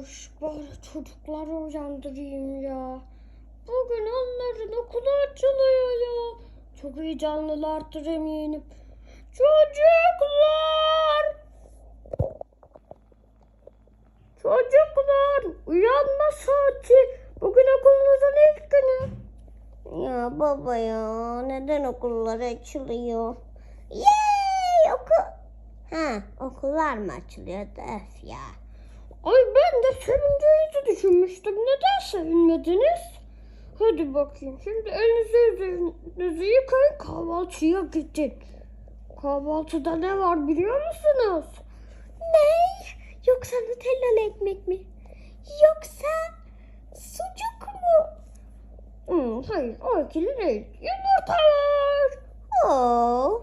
Ay bari çocukları uyandırayım ya. Bugün onların okulu açılıyor ya. Çok heyecanlılardır eminim. Çocuklar! Çocuklar uyanma saati. Bugün okulunuzun ilk günü. Ya baba ya neden okullar açılıyor? Yay okul. Ha okullar mı açılıyor öf ya. Ay ben de sevineceğinizi düşünmüştüm. Neden sevinmediniz? Hadi bakayım. Şimdi elinizi yüzünüzü yıkayın kahvaltıya gidin. Kahvaltıda ne var biliyor musunuz? Ne? Yoksa Nutellalı ekmek mi? Yoksa sucuk mu? Hmm, hayır o ikili değil. Yumurta var. Of.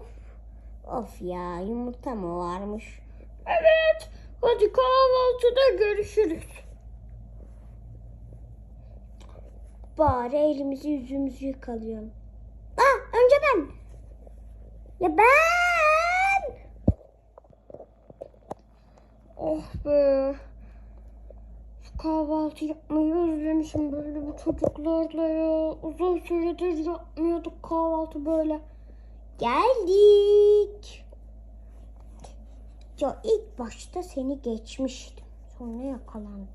Of ya yumurta mı varmış? Evet. Hadi kahvaltıda görüşürüz. Bari elimizi yüzümüzü yıkayalım. Aa önce ben. Ya ben. Oh be. Şu kahvaltı yapmayı özlemişim böyle bu çocuklarla ya. Uzun süredir yapmıyorduk kahvaltı böyle. Geldik. Ya ilk başta seni geçmiştim. Sonra yakalandım.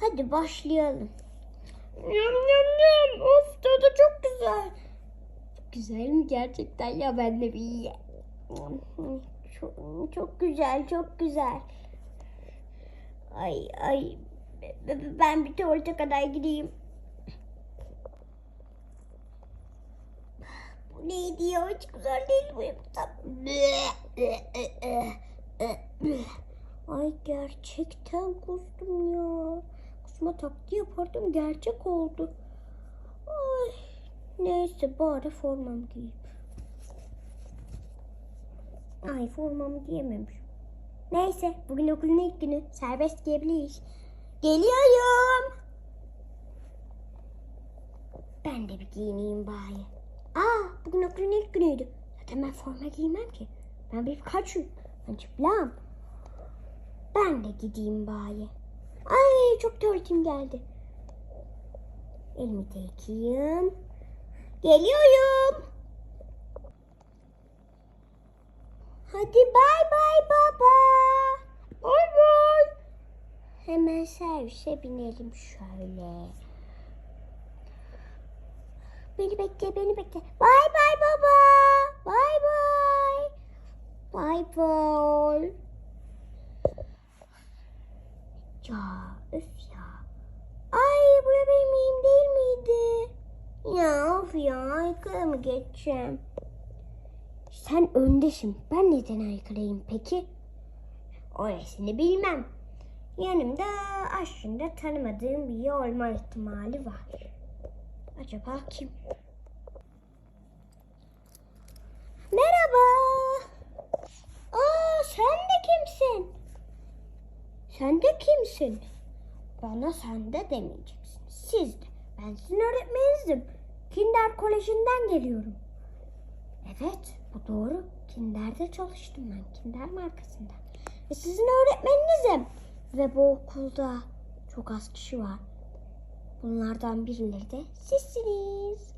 Hadi başlayalım. Yam yam yam. Of tadı çok güzel. Güzel mi gerçekten ya ben de bir ye. Çok, çok güzel, çok güzel. Ay ay ben bir tuvalete kadar gideyim. Bu neydi ya? Hiç güzel değil bu yumurta. Ay gerçekten kustum ya. Kusma taklidi yapardım gerçek oldu. Ay neyse bari formamı giyeyim. Ay formamı giyememiş. Neyse bugün okulun ilk günü serbest giyebiliriz. Geliyorum. Ben de bir giyineyim bari. Aa bugün okulun ilk günüydü. Zaten ben forma giymem ki. Ben bir kaçım. Ben çıplağım. Ben de gideyim bari. Ay çok tuvaletim geldi. Elimi de yıkayayım. Geliyorum. Hadi bay bay baba. Bay bay. Hemen servise binelim şöyle. Beni bekle, beni bekle. Bay bay baba. Bay bay. Bay bay. Ya öf ya. Ay bu benim yeğim değil miydi? Ya of ya aykırı mı geçeceğim? Sen öndesin. Ben neden aykırıyım peki? Orasını bilmem. Yanımda aslında tanımadığım biri olma ihtimali var. Acaba kim? Merhaba. Aa sen de kimsin? Sen de kimsin? Bana sen de demeyeceksin. Siz de. Ben sizin öğretmeninizim. Kinder Koleji'nden geliyorum. Evet, bu doğru. Kinder'de çalıştım ben. Kinder markasında. Ve sizin öğretmeninizim. Ve bu okulda çok az kişi var. Bunlardan birileri de sizsiniz.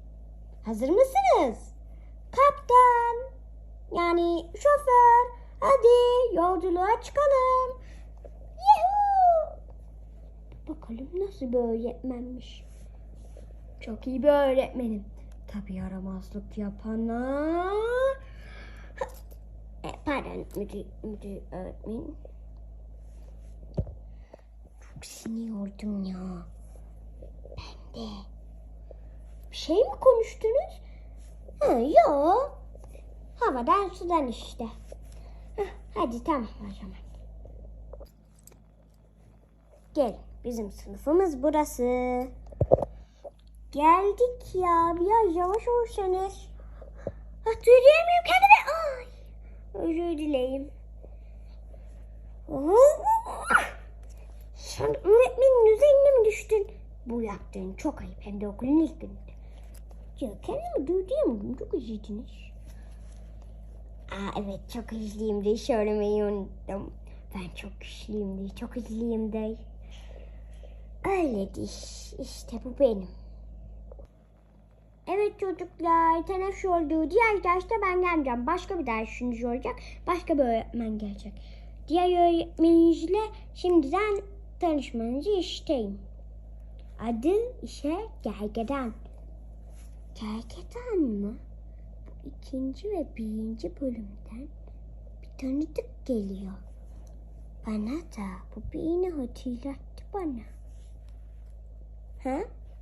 Hazır mısınız? Kaptan. Yani şoför. Hadi yolculuğa çıkalım. Bakalım nasıl bir öğretmenmiş. Çok iyi bir öğretmenim. Tabii yaramazlık yapana... E, pardon müdür, müdür öğretmen. Çok siniyordum ya. Ben de. Bir şey mi konuştunuz? Ha, yok. Havadan sudan işte. Hah, hadi tamam o zaman. Gel bizim sınıfımız burası. Geldik ya. Biraz yavaş olursanız. Ah, duyamıyorum kendimi. Ay. Özür dileyim. Sen öğretmenin üzerine mi düştün? Bu yaptığın çok ayıp. Hem de okulun ilk gününde. Ya kendimi duyamıyorum. Çok üzüldünüz. Aa evet çok üzüldüğümde söylemeyi unuttum. Ben çok güçlüyüm diye, çok hızlıyım diye. Öyledir. İşte bu benim. Evet çocuklar, teneffüs oldu. Diğer derste ben gelmeyeceğim. Başka bir dersiniz olacak. Başka bir öğretmen gelecek. Diğer öğretmeninizle şimdiden tanışmanızı isteyim. Adı işe Gergedan. Gergedan mı? Bu ikinci ve birinci bölümden bir tanıdık geliyor. Bana da bu birini hatırlattı bana. Ha?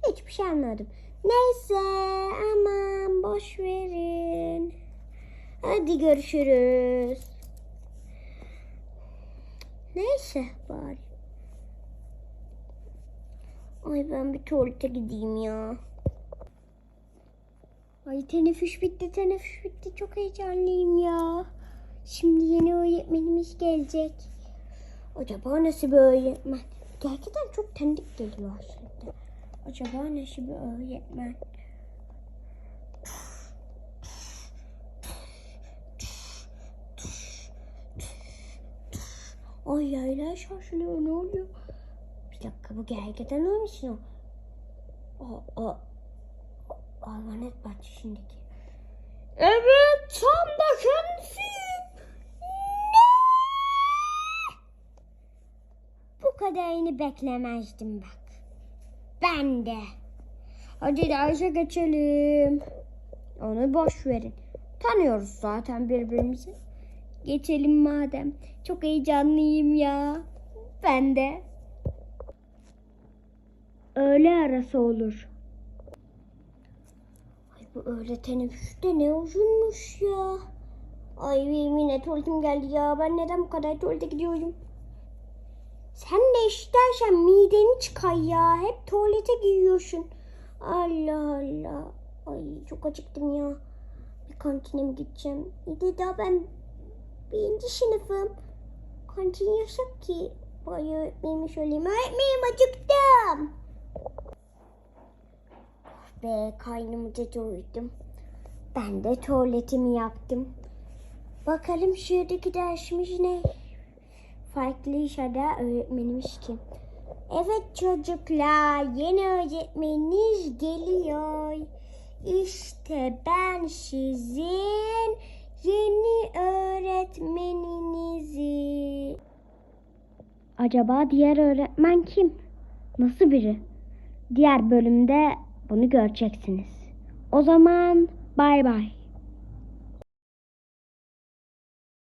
Hiçbir şey anlamadım. Neyse aman boş verin. Hadi görüşürüz. Neyse bari. Ay ben bir tuvalete gideyim ya. Ay teneffüs bitti teneffüs bitti çok heyecanlıyım ya. Şimdi yeni öğretmenimiz gelecek. Acaba nasıl bir öğretmen? Gerçekten çok tanıdık geliyor aslında. Acaba nasıl bir öğretmen? Ay yaylar şaşılıyor ne oluyor? Bir dakika bu gergeden olmasın o? O, o, hayvanat bahçesindeki. Evet tam da kendisiyim. Bu kadarını beklemezdim bak. Ben de. Hadi derse geçelim. Onu boş verin. Tanıyoruz zaten birbirimizi. Geçelim madem. Çok heyecanlıyım ya. Ben de. Öğle arası olur. Ay bu öğle teneffüste ne uzunmuş ya. Ay benim yine tuvaletim geldi ya. Ben neden bu kadar tuvalete gidiyorum? Sen istersen mideni çıkar ya. Hep tuvalete giriyorsun. Allah Allah. Ay çok acıktım ya. Bir kantine mi gideceğim? De daha ben birinci sınıfım. Kantin yasak ki. Vay öğretmenime söyleyeyim. Öğretmenim acıktım. Oh be karnımı da doydum. Ben de tuvaletimi yaptım. Bakalım şuradaki dersimiz ne? Farklı işede öğretmenimiz kim? Evet çocuklar yeni öğretmeniniz geliyor. İşte ben sizin yeni öğretmeninizi. Acaba diğer öğretmen kim? Nasıl biri? Diğer bölümde bunu göreceksiniz. O zaman bay bay.